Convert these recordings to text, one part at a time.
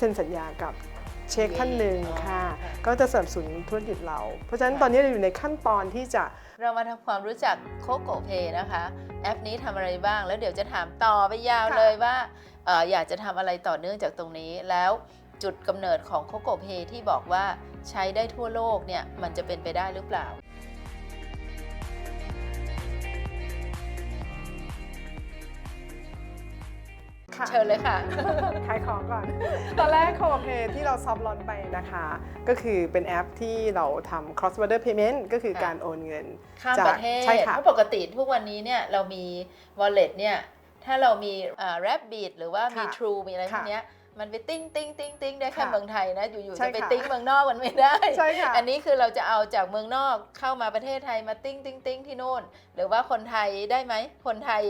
เซ็นสัญญากับเช็คท่านหนึ่งอ๋อค่ะค่ะ ก็จะสนับสนุนธุรกิจเรา เพราะฉะนั้นตอนนี้เราอยู่ในขั้นตอนที่จะเรามาทำความรู้จักโคโกเพนะคะ แอปนี้ทำอะไรบ้าง แล้วเดี๋ยวจะถามต่อไปยาวค่ะเลยว่าเอออยากจะทำอะไรต่อเนื่องจากตรงนี้ แล้วจุดกำเนิดของโคโกเพที่บอกว่าใช้ได้ทั่วโลกเนี่ยมันจะเป็นไปได้หรือเปล่า ค่ะ เชิญเลยค่ะ ขายของก่อน ตอนแรก c o p a y ที่เราซอฟต์ลอนไปนะคะ ก็คือเป็นแอปที่เราทำ cross border payment ก็คือค่ะการโอนเงินข้ามจากประเทศใช่ค่ะเพราะปกติทุกวันนี้เนี่ยเรามี wallet เนี่ยถ้าเรามีอ่า Rabbit หรือว่ามีค่ะ True มีอะไรพวค่ะกเนี้ย มันไปติ้งติ้งติ้งติ้งได้แค่ค่ะเมืองไทยนะ อยู่ๆใช่จะไปค่ะติ้งเมืองนอกมันไม่ได้ ใช่ค่ะอันนี้คือเราจะเอาจากเมืองนอกเข้ามาประเทศไทยมาติ้งติ้งติ้งที่โน่น หรือว่าคนไทยได้ไหม คนไทย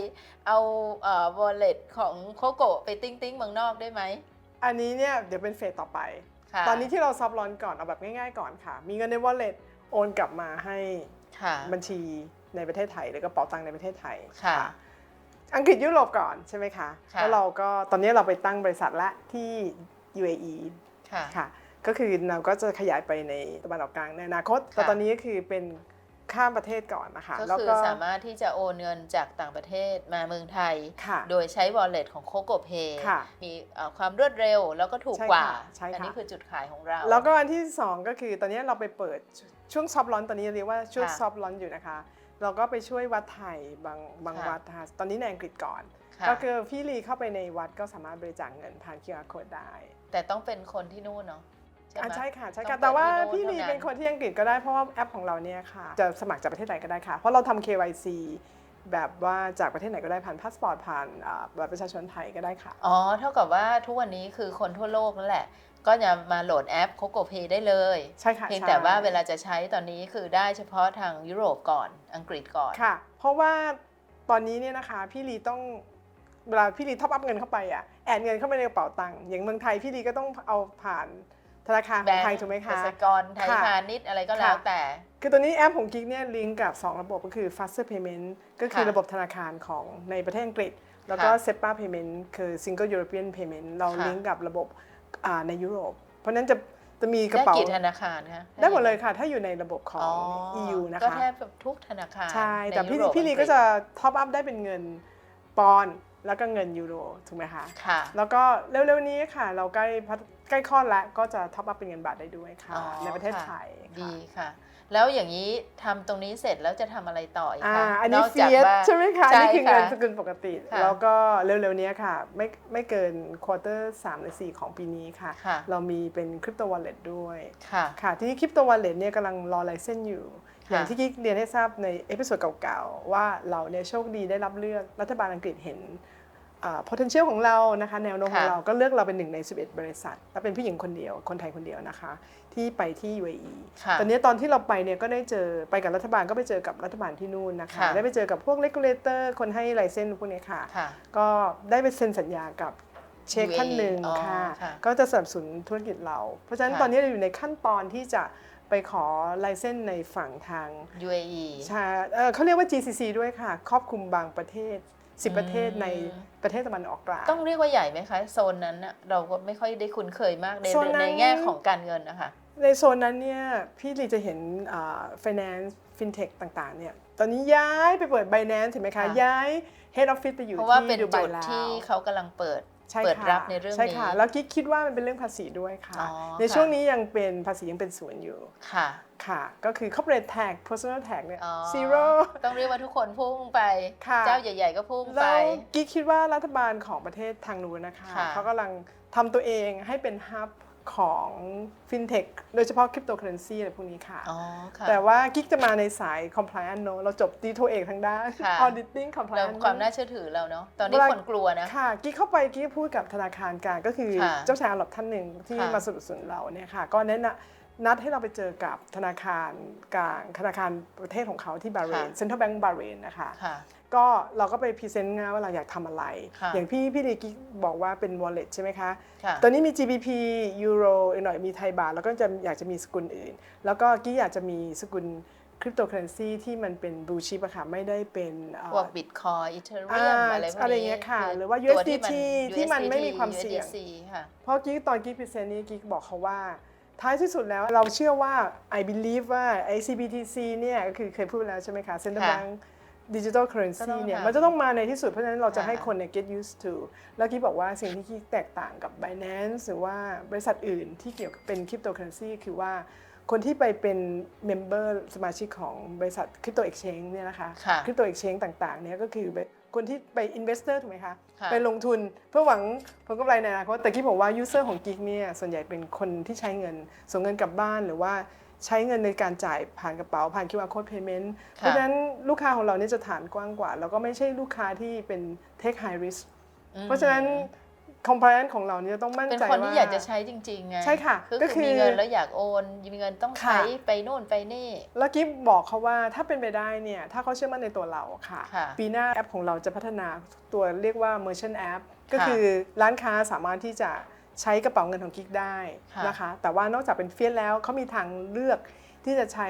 เอาเอ่อ wallet ของโคโกไปติ้งติ้งเมืองนอกได้ไหมอันนี้เนี่ยเดี๋ยวเป็นเฟสต่อไป ค่ะตอนนี้ที่เราซอฟต์ลอนก่อนเอาแบบง่ายๆก่อนค่ะ มีเงินใน wallet โอนกลับมาให้ค่ะ บัญชีในประเทศไทยหรือกระเป๋าตังค์ในประเทศไทยค่ะ อังกฤษยุโรปก่อนใช่ไหมคะค่ะแล้วเราก็ตอนนี้เราไปตั้งบริษัทละที่ UAE ค่ะค่ะก็คือเราก็จะขยายไปในตะวันออกกลางในอนาคต แต่ค่ะตอนนี้ก็คือเป็นข้ามประเทศก่อนนะคะก็แล้วคือก็สามารถที่จะโอนเงินจากต่างประเทศมาเมืองไทยค่ะโดยใช้ wallet ของโคโกเพค่ะมีเอ่อความรวดเร็วแล้วก็ถูกใช่กว่าค่ะใช่ค่ะอันี้คือจุดขายของเรา แล้วก็อันที่สองก็คือตอนนี้เราไปเปิดช่วงซอฟต์ลอนตอนนี้เรียกว่าช่วงค่ะซอฟต์ลอนอยู่นะคะ เราก็ไปช่วยวัดไทยบางบางค่ะวัดนะคะตอนนี้ในอังกฤษก่อนค่ะก็คือพี่ลีเข้าไปในวัดก็สามารถบริจาคเงินผ่าน QR code ได้ แต่ต้องเป็นคนที่นู่นเนาะใช่ไหมอะใช่ค่ะใช่ต้ค่ะองแต่ว่าเปิดที่พี่โน่นลีเท่านั้นเป็นคนที่อังกฤษก็ได้เพราะว่าแอปของเราเนี่ยค่ะ จะสมัครจากประเทศไหนก็ได้ค่ะ เพราะเราทำ KYC แบบว่าจากประเทศไหนก็ได้ผ่านพาสปอร์ตผ่านอ่าบัตรประชาชนไทยก็ได้ค่ะ อ๋อ เท่ากับว่าทุกวันนี้คือคนทั่วโลกนั่นแหละ ก็จะมาโหลดแอปโคโกเพได้เลย ใช่ค่ะเพียงใช่แต่ว่าเวลาจะใช้ตอนนี้คือได้เฉพาะทางยุโรปก่อนอังกฤษก่อนค่ะ เพราะว่าตอนนี้เนี่ยนะคะพี่ลีต้องเวลาพี่ลีท็อปอัพเงินเข้าไปอะแอดเงินเข้าไปในกระเป๋าตังค์อย่างเมืองไทยพี่ลีก็ต้องเอาผ่านธนาคารของไทยถูกไหมเกคะษตรกรไทยค่ะพาณิชย์อะไรก็แล้วค่ะแต่ คือตัวนี้แอปของกิ๊กเนี่ยลิงก์กับ 2 ระบบก็คือ faster payment ก็คือค่ะระบบธนาคารของในประเทศอังกฤษ แล้วก็ค่ะ SEPA payment คือ single European payment เราค่ะลิงก์กับระบบอ่า ในยุโรป เพราะฉะนั้นจะจะมีกระได้เป๋ากี่ธนาคารคะได้หมดเลยค่ะ ถ้าอยู่ในระบบของอ๋อ EU นะก็คะแทบจะทุกธนาคารใช่นแต่พี่ยุโรปพี่ลีอังก็ฤษจะท็อปอัพได้เป็นเงินปอนด์แล้วก็เงินยูโรถูกไหมคะค่ะแล้วก็เร็วๆนี้ค่ะ เราใกล้พัฒใกล้คลอดแล้วก็จะท็อปอัพเป็นเงินบาทได้ด้วยค่ะอ๋อในประเทศค่ะไทยค่ะดีค่ะ แล้วอย่างนี้ทำตรงนี้เสร็จแล้วจะทำอะไรต่ออีกอ่าคะอันนี้กเฟีจากยสว่าใช่ไหมคะใช่อันนี้คือเงินค่ะสกุลปกติค่ะแล้วก็เร็วๆนี้ค่ะ ไม่ไม่เกินควอเตอร์3หรือ4ของปีนี้ค่ะค่ะ เรามีเป็นคริปโตวอลเล็ตด้วยค่ะค่ะที่คริปโตวอลเล็ตเนี่ยกำลังรอไลเซนส์อยู่ค่ะอย่างที่กิ๊กเรียนให้ทราบในเอพิโซดเก่าๆ ว่าเราเนี่ยโชคดีได้รับเลือกรัฐบาลอังกฤษเห็นอ่า potential ของเรานะคะแนวโน้มของค่ะเราก็เลือกเราเป็นหนึ่งใน 11 บริษัท และเป็นผู้หญิงคนเดียวคนไทยคนเดียวนะคะ ที่ไปที่ UAE ค่ะตอนนี้ตอนที่เราไปเนี่ยก็ได้เจอไปกับรัฐบาลก็ไปเจอกับรัฐบาลที่นู่นนะคะค่ะได้ไปเจอกับพวก regulator คนให้ไลเซนส์พวกเนี้ยค่ะค่ะ ก็ได้ไปเซ็นสัญญากับเช็ค UAE ท่านหนึ่งอ๋อค่ะค่ะ ก็จะสนับสนุนธุรกิจเรา เพราะฉะนั้นค่ะตอนนี้เราอยู่ในขั้นตอนที่จะไปขอไลเซนส์ในฝั่งทาง UAE ชาเอ่อเขาเรียกว่า GCC ด้วยค่ะ ครอบคลุมบางประเทศ 10 ประเทศใน ประเทศตะวันออกกลาง ต้องเรียกว่าใหญ่ไหมคะโซนนั้นน่ะเราก็ไม่ค่อยได้คุ้นเคยมากในโซนนั้น ในแง่ของการเงินนะคะในโซนนั้นเนี่ยพี่ลีจะเห็นอ่า finance fintech ต่างๆเนี่ยตอนนี้ย้ายไปเปิด Binance เห็นไหมคะค่ะย้าย head office ไปอยู่เพราะว่าที่เป็นดูไบจุดแล้วที่เขากำลังเปิด ใช่เปิดค่ะรับในเรื่องใช่นี้ค่ะแล้วคิดคิดว่ามันเป็นเรื่องภาษีด้วยค่ะ อ๋อในค่ะ ช่วงนี้ยังเป็นภาษียังเป็นศูนย์อยู่ค่ะ ค่ะ ก็คือ corporate tax personal tax เนี่ย อ๋อ zero ต้องเรียกว่าทุกคนพุ่งไป ค่ะ เจ้าใหญ่ ๆ ก็พุ่งไป แล้วกิ๊กคิดว่ารัฐบาลของประเทศทางนู้นนะคะค่ะ เขากำลังทำตัวเองให้เป็นฮับ ของ fintech โดยเฉพาะคริปโตเคอเรนซีอะไรพวกนี้ค่ะ อ๋อค่ะ แต่ว่ากิ๊กจะมาในสาย compliance เนอะเราจบดีโทเอกทางด้าน ค่ะ auditing แล้ว compliance ความน่าเชื่อถือเราเนาะตอนนี้เวลาคนกลัวนะ ค่ะ กิ๊กเข้าไปกิ๊กพูดกับธนาคารกลางก็คือค่ะเจ้าชายอาหรับท่านหนึ่งที่ค่ะ มาสนับสนุนเราเนี่ยค่ะ ก็แนะนำ นัดให้เราไปเจอกับธนาคารกลางธนาคารประเทศของเขาที่บาห์เรน Central Bank บาห์เรนนะคะค่ะก็เราก็ไปพรีเซนต์งานว่าเราอยากทำอะไรค่ะอย่างพี่พี่ดีกิ๊กบอกว่าเป็น wallet ใช่ไหมคะค่ะตอนนี้มี GBP ยูโรอีกหน่อยมีไทยบาท แล้วก็จะอยากจะมีสกุลอื่น แล้วก็กิ๊กอยากจะมีสกุลคริปโตเคอเรนซีที่มันเป็นบลูชิปอะค่ะ ไม่ได้เป็นเอ่อพวกบิตคอยอีเทเรีอ่ายมอะไรพวกนี้อะไรเงี้ยค่ะอหรือว่าตัวที่มัน USDT ที่มันไม่มีความเสี่ยง USDC ค่ะเพราะกิ๊กตอนกิ๊กพรีเซนต์นี้กิ๊กบอกเขาว่า ท้ายที่สุดแล้วเราเชื่อว่า I believe ว่า ICBTC เนี่ยก็คือเคยพูดไปแล้วใช่ไหมคะ Central ค่ะ Bank Digital ก็ Currency ต้องเนี่ยทำมันจะต้องมาในที่สุด เพราะฉะนั้นเราจะค่ะให้คนเนี่ย get used to แล้วกิ๊กบอกว่าสิ่งที่กิ๊กแตกต่างกับ Binance หรือว่าบริษัทอื่นที่เกี่ยวกับเป็น cryptocurrency คือว่าคนที่ไปเป็นเมมเบอร์สมาชิกของบริษัท crypto exchange เนี่ยนะคะ ค่ะ crypto exchange ต่างๆเนี่ยก็คือคนที่ไป investor ถูกไหมคะค่ะไปลงทุนเพื่อหวังผลกำไรในอนาคตแต่กี้บอกว่า user ของกิ๊กเนี่ยส่วนใหญ่เป็นคนที่ใช้เงิน ส่งเงินกลับบ้านหรือว่าใช้เงินในการจ่ายผ่านกระเป๋าผ่าน QR code payment เพราะฉะนั้นลูกค้าของเราเนี่ยจะฐานกว้างกว่า แล้วก็ไม่ใช่ลูกค้าที่เป็น take high risk อืมเพราะฉะนั้น compliance ของเราเนี่ยต้องมั่นเป็นใจคนว่าที่อยากจะใช้จริงๆไงใช่ค่ะคือก็คือมีเงินแล้วอยากโอนมีเงินต้องใช้ค่ะไปโน่นไปนี่แล้วกิฟบอกเขาว่าถ้าเป็นไปได้เนี่ยถ้าเขาเชื่อมั่นในตัวเราค่ะค่ะปีหน้าแอปของเราจะพัฒนาตัวเรียกว่า Merchant App ก็ค่ะคือร้านค้าสามารถที่จะใช้กระเป๋าเงินของกิ๊กได้ค่ะนะคะ แต่ว่านอกจากเป็นเฟียสแล้วเขามีทางเลือกที่จะใช้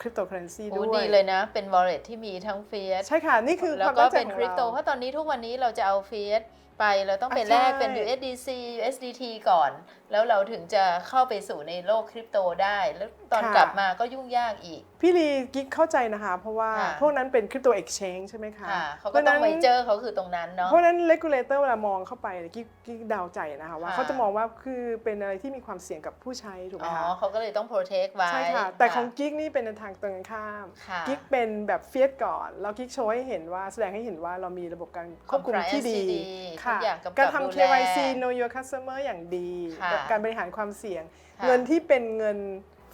คริปโตเคอเรนซีโอ้ด้วยดีเลยนะ เป็น wallet ที่มีทั้งเฟียสใช่ค่ะ นี่คือแล้คววามก็ตั้งใจเป็นของคริปโตเพเราราะตอนนี้ทุกวันนี้เราจะเอาเฟียส ไปเราต้องไปอะแลกเป็นใช่ USDC USDT ก่อน แล้วเราถึงจะเข้าไปสู่ในโลกคริปโตได้ แล้วตอนค่ะ กลับมาก็ยุ่งยากอีก พี่ลีกิ๊กเข้าใจนะคะ เพราะว่าค่ะ พวกนั้นเป็นคริปโตเอ็กชแนนใช่ไหมคะค่ะเขาก็ต้องพไปราะฉะนั้นเจอเขาคือตรงนั้นเนาะ เพราะฉะนั้น regulator เวลามองเข้าไปเนี่ยกิ๊กกิ๊กเดาใจนะคะว่าค่ะ เขาจะมองว่าคือเป็นอะไรที่มีความเสี่ยงกับผู้ใช้ถูกไหมอ๋อคะเขาก็เลยต้อง protect ไว้ใช่ค่ะ แต่ของกิ๊กนี่เป็นในทางตรงกันข้าม ค่ะ กิ๊กเป็นแบบเฟียสก่อน แล้วกิ๊กโชว์ให้เห็นว่าแสดงให้เห็นว่าเรามีระบบการควบคุมที่ดี Compliance ที่ดีค่ะทุกอย่างกำกับการดูทำแล KYC know your customer อย่างดี ค่ะการบริหารความเสี่ยง ค่ะ เงินที่เป็นเงิน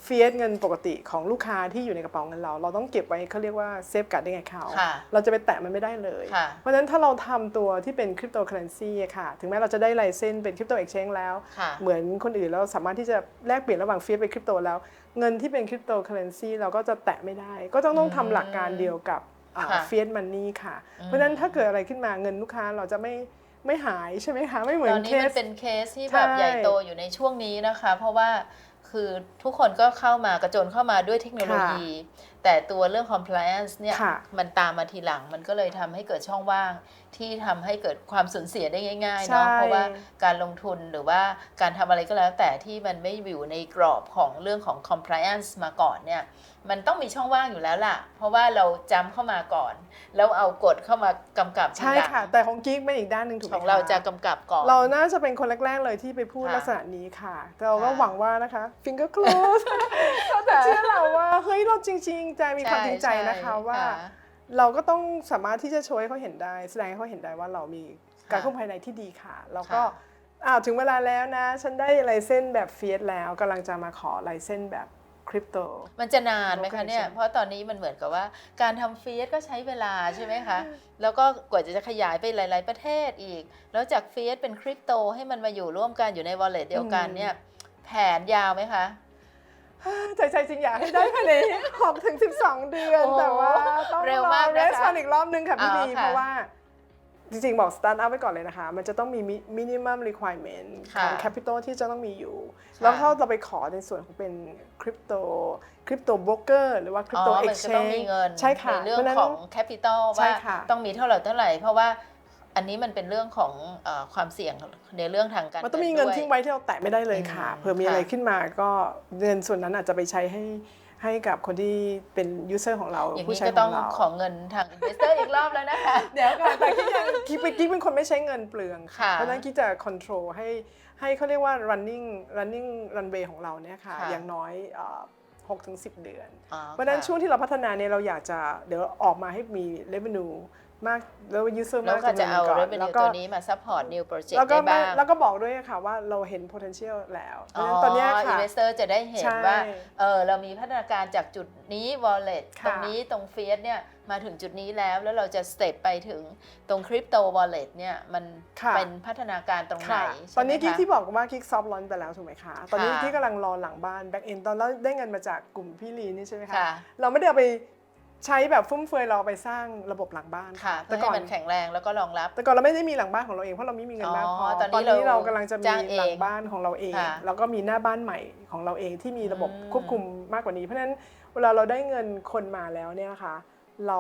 เฟียสเงินปกติของลูกค้าที่อยู่ในกระเป๋าเงินเรา เราต้องเก็บไว้เขาเรียกว่าเซฟการ์ดได้ไงเขา ค่ะ เราจะไปแตะมันไม่ได้เลย ค่ะ เพราะฉะนั้นถ้าเราทำตัวที่เป็นคริปโตเคอเรนซีค่ะ ถึงแม้เราจะได้ไลเซนส์เป็นคริปโตเอ็กชแนนแล้ว ค่ะ เหมือนคนอื่นเราสามารถที่จะแลกเปลี่ยนระหว่างเฟียสเป็นคริปโตแล้ว เงินที่เป็นคริปโตเคอเรนซีเราก็จะแตะไม่ได้ ก็ต้องต้องทำหลักการเดียวกับค่ะเฟียสมันนี่ค่ะ เพราะฉะนั้นถ้าเกิดอะไรขึ้นมาเงินลูกค้าเราจะไม่ ไม่หายใช่ไหมคะ ไม่เหมือตนอนเคนี้มัสนเป็นเคสที่ใช่แบบใหญ่โตอยู่ในช่วงนี้นะคะ เพราะว่าคือทุกคนก็เข้ามากระโจนเข้ามาด้วยเทคโนโลยี แต่ตัวเรื่อง compliance เนี่ยค่ะมันตามมาทีหลังมันก็เลยทำให้เกิดช่องว่าง ที่ทำให้เกิดความสูญเสียได้ง่ายๆเนาะใช่เพราะว่าการลงทุนหรือว่าการทำอะไรก็แล้ว แต่ที่มันไม่อยู่ในกรอบของเรื่องของ compliance มาก่อนเนี่ยมันต้องมีช่องว่างอยู่แล้วล่ะ เพราะว่าเราจำเข้ามาก่อน แล้วเอากฎเข้ามากำกับทีใช่หลังค่ะ แต่ของกิ๊กเป็นอีกด้านหนึ่งถูกไหมของเราคจะกำกับก่อน เราน่าจะเป็นคนแรก ๆ เลยที่ไปพูดค่ะลักษณะนี้ค่ะแต่เราก็ค่ะหวังว่านะคะ finger close เขาจะเชื่อเราว่า เฮ้ย เราจริง ๆใจมีความจริงใจนะคะช่ว่า เราก็ต้องสามารถที่จะโชว์ให้เขาเห็นได้ แสดงให้เขาเห็นได้ว่าเรามีการควบคุมภายในที่ดีค่ะ แล้วก็ค่ะอ้าวถึงเวลาแล้วนะ ฉันได้ไลเส้นแบบเฟียสแล้วกำลังจะมาขอไลเส้นแบบคริปโตมันจะนานไหมคะ Broker เนี่ยใช่เพราะตอนนี้มันเหมือนกับว่าการทำฟีดก็ใช้เวลาใช่ไหมคะ แล้วก็กว่าจะขยายไปหลาย ๆ ประเทศอีก แล้วจากฟีดเป็นคริปโตให้มันมาอยู่ร่วมกันอยู่ใน wallet เดียวกันเนี่ยแผนยาวไหมคะ ใจใจจริงอยากให้ได้ภายใน6ถึง12 เดือน โอ้แต่ว่าต้องเร็วรอมากนะคะเรสฟันอีกรอบนึงค่ะพี่อ๋อลีค่ะเพราะว่า จริงๆ บอกสตาร์ทอัพไว้ก่อนเลยนะคะ มันจะต้องมี minimum requirement ขค่ะอง capital ที่จะต้องมีอยู่ ค่ะแล้วถ้าเราไปขอในส่วนของเป็นคริปโตคริปโตโบรกเกอร์หรือว่าคริปอ๋โตอเอ็มักนชจะแนต้องนมีเงินใช่ค่ะในเรื่องเพราะฉะนั้น ของ capital ใช่ว่าค่ะต้องมีเท่าไหร่เท่าไหร่ เพราะว่า อันนี้มันเป็นเรื่องของเออความเสี่ยงในเรื่องทางการมันต้องมีเงินด้วยทิ้งไว้ที่เราแตะไม่ได้เลยค่ะอืมเผื่อมีอะไรค่ะขึ้นมาก็เงินส่วนนั้นอาจจะไปใช้ให้ให้กับคนที่เป็นยูเซอร์ของเราอย่างผู้นี้ใช้ก็ขต้อองงเราของเงินทาง investor อีกรอบแล้วนะคะ เดี๋ยวก่อนแต่กิ๊กยังกิ๊กเป็นกิ๊กเป็นคนไม่ใช้เงินเปลืองค่ะค่ะเพราะฉะนั้นกิ๊กจะ control ให้ให้เขาเรียกว่า running running runway ของเราเนี่ยค่ะค่ะอย่างน้อยหกถึงสิบเดือนอ๋อเพราะฉะนั้นค่ช่วงที่เราพัฒนาเนี่ยเราอยากจะเดี๋ยวออกมาให้มี revenue มากแล้ว user แล้วมากก็จำนจะวนเอาก่อน revenue แล้วก็ตัวนี้มา support new project แล้วก็ได้ไม่บ้างแล้วก็บอกด้วยค่ะว่าเราเห็น potential แล้วเพอ๋ราะอฉะนั้นตอนเนี้ยค่ะ investor จะได้เห็นใช่ว่าเออเรามีพัฒนาการจากจุดนี้ wallet ค่ะ ตรงนี้ตรง fiat เนี่ยมาถึงจุดนี้แล้วแล้วเราจะ step ไปถึงตรง crypto wallet เนี่ยมันค่ะเป็นพัฒนาการตรงไหนค่ะใช่ตอนนี้ไหมกิ๊กคะที่บอกว่ากิ๊กซอฟต์ลอนไปแล้วถูกไหมคะ ตอนนี้ค่ะ กิ๊กกำลังรอหลังบ้าน back end ตอนเราได้เงินมาจากกลุ่มพี่ลีนี่ใช่ไหมคะ ค่ะ เราไม่ได้เอาไป ใช้แบบฟุ่มเฟือยเราเอาไปสร้างระบบหลังบ้านค่ะแต่เพื่อก่อให้นมันแข็งแรงแล้วก็รองรับ แต่ก่อนเราไม่ได้มีหลังบ้านของเราเองเพราะเราไม่มีเงินมากพออ๋อตอนนี้เราเรากำลังจะมีจ้างเองหลังบ้านของเราเองค่ะแล้วก็มีหน้าบ้านใหม่ของเราเองที่มีระบบอืมควบคุมมากกว่านี้ เพราะฉะนั้นเวลาเราได้เงินคนมาแล้วเนี่ยนะคะ เรา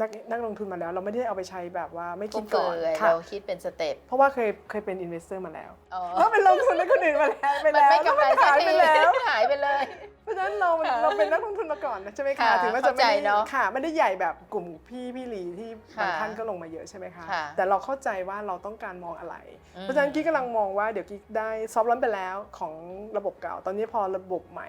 นักนักลงทุนมาแล้ว เราไม่ได้เอาไปใช้แบบว่าไม่ฟุ่คิมดเฟืก่อนอยค่ะเราคิดเป็นสเต็ปเพราะว่าเคยเคยเป็นอินเวสเตอร์มาแล้วอ๋อเพราะเป็นลงทุนให้คนอื่นมาแล้วไปมันแล้วไม่กำไรแล้วสักขายทีไปแล้วหายไปเลย เพราะฉะนั้นเราค่ะเราเป็นนักลงทุนมาก่อนนะใช่ไหมคะค่ะถึงแม้จะไม่เข้าใจได้เนอะค่ะไม่ได้ใหญ่แบบกลุ่มพี่พี่ลีที่ค่ะบางท่านก็ลงมาเยอะใช่ไหมคะค่ะแต่เราเข้าใจว่าเราต้องการมองอะไรอืมเพราะฉะนั้นกิ๊กกำลังมองว่าเดี๋ยวกิ๊กได้ซอฟต์ลอนไปแล้วของระบบเก่า ตอนนี้พอระบบใหม่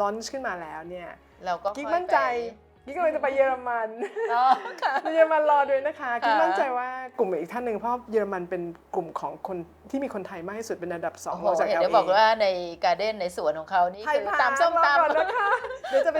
ลอนขึ้นมาแล้วเนี่ยเราก็กิ๊กค่อยมั่นใจไป กิ๊กกำลังจะไปเยอรมันอ๋อค่ะไปเยอรมันรอด้วยนะคะกิ๊กค่ะมั่นใจว่ากลุ่มอีกท่านหนึ่งเพราะเยอรมันเป็นกลุ่มของคนที่มีคนไทยมากที่สุดเป็นอันดับสองโอ้โหรองจากเห็น LA เดี๋ยวบอกว่าในการ์เด้นในสวนของเขานี่ไทยคือพาร์คตำส้มรอตำก่อนนะคะเดี๋ยวจะไป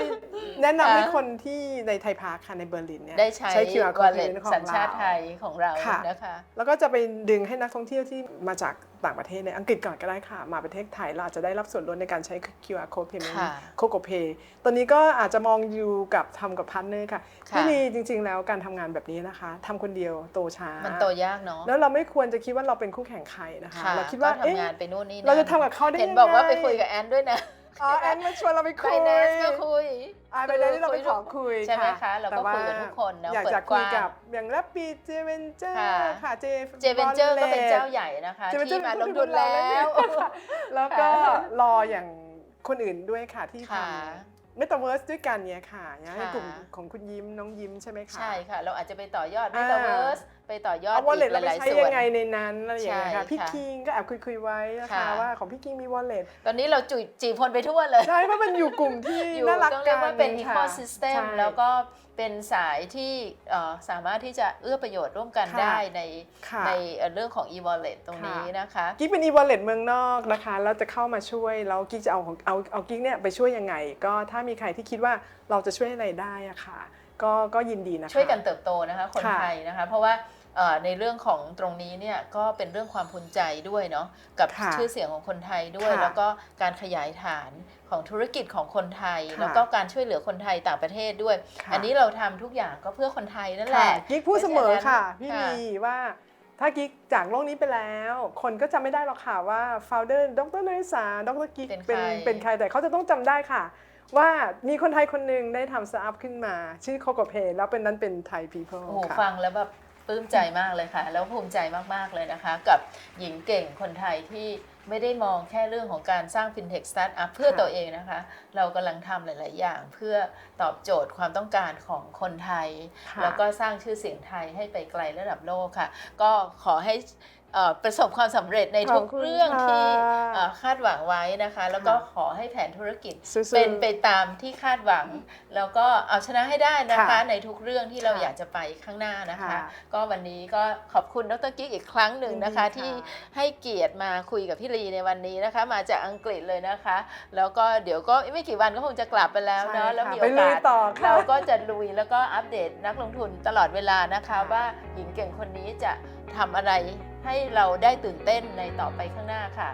แนะนำค่ะให้คนที่ในไทยพาร์คค่ะในเบอร์ลินเนี่ยได้ใช้ QR ว code อลเล็ต payment ของสัญชาติเราไทยของเราค่ะนะคะแล้วก็จะไปดึงให้นักท่องเที่ยวที่มาจาก ต่างประเทศในอังกฤษก่อนก็ได้ค่ะ มาประเทศไทยเราอาจจะได้รับส่วนลดในการใช้ QR code payment ค่ะโคโกเพย์ตอนนี้ก็อาจจะมองอยู่กับทำกับพันเนอร์ค่ะค่ะที่นี่จริง ๆ แล้วการทำงานแบบนี้นะคะทำคนเดียวโตช้า มันโตยากเนาะแล้วเราไม่ควรจะคิดว่าเราเป็นคู่แข่งใครนะคะค่ะเราคิดว่าก็เอ๊ะทำงานไปนู่นนี่นั่นเราจะทำกับเขาได้เห็นยังบอกว่าไงไปคุยกับแอนด้วยนะ อ๋อแอนมาชวนเราไปไฟคุย แนนซ์ก็คุยอ่าไปได้ที่เราไปขอคุยใช่ไหมคะเราก็แต่ว่คุยกับทุกคนเนอะอยากเปิดจะคุยกว้างกับอย่างแรปปีเจเวนเจอร์ค่ะค่ะเจเจเวนเจอร์ก็เป็นเจ้าใหญ่นะคะเจเวนเจอที่ร์มาลงทุนแล้วแล้วก็ค่ะรออย่างคนอื่นด้วยค่ะที่ทค่ะำเมตาเวิร์สด้วยกันเนี่ยค่ะอย่างให้ค่ะกลุ่มของคุณยิ้มน้องยิ้มใช่ไหมคะ ใช่ค่ะ เราอาจจะไปต่อยอดอ่า m e t a เวิร์ส ไปต่อยอดเอาวอลเล็อีตกเราหไปลายใช้ๆส่วยันงไงในนั้นอะไรอย่างเงี้ยใช่ค่ะพี่ค่ะคิงก็แอบคุยคุยๆไว้นะคะค่ะว่าของพี่คิงมีวอลเล็ตตอนนี้เราจุจีบคนไปทั่วเลยใช่เพราะมันอยู่กลุ่มที่อยู่น่ารักต้องกัเรียนกว่าเป็นค่ะ ecosystem ใช่แล้วก็เป็นสายที่เอ่อสามารถที่จะเอื้อประโยชน์ร่วมกันค่ะได้ในค่ะในเอ่อเรื่องของ e-wallet ตรงนี้นะคะกิ๊กเป็น e-wallet เมืองนอกนะคะแล้วจะเข้ามาช่วยแล้วกิ๊กจะเอาของเอาเอากิ๊กเนี่ยไปช่วยยังไง ก็ถ้ามีใครที่คิดว่าเราจะช่วยอะไรได้อะค่ะก็ก็ยินดีนะคะช่วยกันเติบโตนะคะคนค่ะไทยนะคะ เพราะว่าเอ่อ ในเรื่องของตรงนี้เนี่ยก็เป็นเรื่องความภูมิใจด้วยเนาะกับค่ะชื่อเสียงของคนไทยด้วยค่ะแล้วก็การขยายฐานของธุรกิจของคนไทยค่ะแล้วก็การช่วยเหลือคนไทยต่างประเทศด้วยค่ะอันนี้เราทำทุกอย่างก็เพื่อคนไทยนั่นแหค่ะละกิ๊กพูดเสมอค่ะเพราะพี่ฉะนั้นลีว่าถ้ากิ๊กจากโลกนี้ไปแล้ว คนก็จำไม่ได้หรอกค่ะว่า founder ดรนริสาดรกิ๊กเป็นใครเป็นเป็นใครแต่เขาจะต้องจำได้ค่ะ ว่ามีคนไทยคนหนึ่งได้ทำสตาร์ทอัพขึ้นมา ชื่อโคโกเพแล้วเป็นนั้นเป็นไทย people โอ้โหค่ะฟังแล้วแบบ ปลื้มใจมากเลยค่ะ แล้วภูมิใจมาก ๆ เลยนะคะ กับหญิงเก่งคนไทยที่ไม่ได้มองแค่เรื่องของการสร้างฟินเทคสตาร์ทอัพเพื่อค่ะตัวเองนะคะ เรากำลังทำหลาย ๆ อย่างเพื่อตอบโจทย์ความต้องการของคนไทยค่ะแล้วก็สร้างชื่อเสียงไทยให้ไปไกลระดับโลกค่ะ ก็ขอให้เอ่อ ประสบความสำเร็จในทุกขอบคุณเรื่องที่ค่ะเอ่อคาดหวังไว้นะคะ แล้วก็ค่ะขอให้แผนธุรกิจสู้ๆเป็นไปตามที่คาดหวัง แล้วก็เอาชนะให้ได้นะคะค่ะในทุกเรื่องที่เราค่ะอยากจะไปข้างหน้านะคะค่ะก็วันนี้ก็ขอบคุณดรกิ๊กอีกครั้งหนึ่งนะคะยินดีค่ะที่ให้เกียรติมาคุยกับพี่ลีในวันนี้นะคะ มาจากอังกฤษเลยนะคะ แล้วก็เดี๋ยวก็ไม่กี่วันก็คงจะกลับไปแล้วเนาะใช่ค่ะแล้วมีไปโอลุกายสต่อค่ะเราก็จะลุยแล้วก็อัปเดตนักลงทุนตลอดเวลานะคะค่ะว่าหญิงเก่งคนนี้จะทำอะไร ให้เราได้ตื่นเต้นในต่อไปข้างหน้าค่ะ